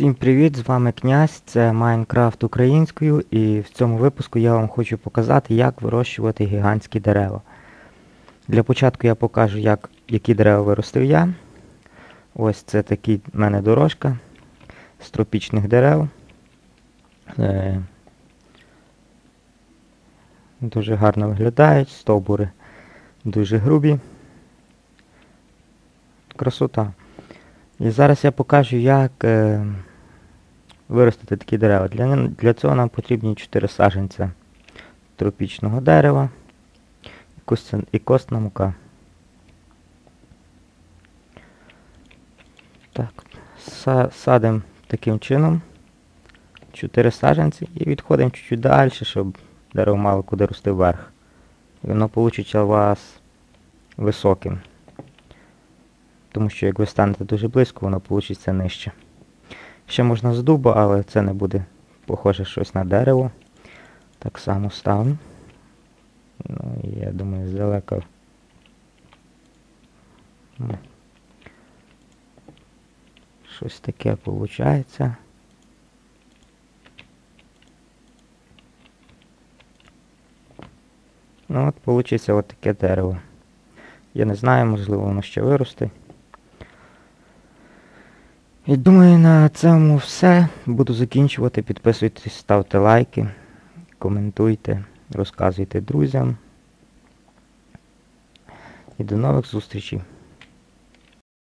Всім привіт, з вами князь, це Майнкрафт українською і в цьому випуску я вам хочу показати, як вирощувати гігантські дерева. Для початку я покажу, як, які дерева виростив я. Ось це такий в мене дорожка з тропічних дерев. Е, Дуже гарно виглядають, стовбури дуже грубі. Красота. І зараз я покажу, як е, виростити такі дерева. Для, для цього нам потрібні 4 саджанця тропічного дерева і, костна мука. Так, садимо таким чином 4 саджанці і відходимо чуть-чуть далі, щоб дерево мало куди рости вверх. І воно вийде у вас високим. Тому що як ви станете дуже близько, воно вийде нижче. Ще можна з дуба, але це не буде похоже щось на дерево. Так само ставлю. Ну я думаю, здалека. Щось таке виходить. Ну от вийде от таке дерево. Я не знаю, можливо воно ще виросте. І думаю, на цьому все. Буду закінчувати. Підписуйтесь, ставте лайки, коментуйте, розказуйте друзям. І до нових зустрічей.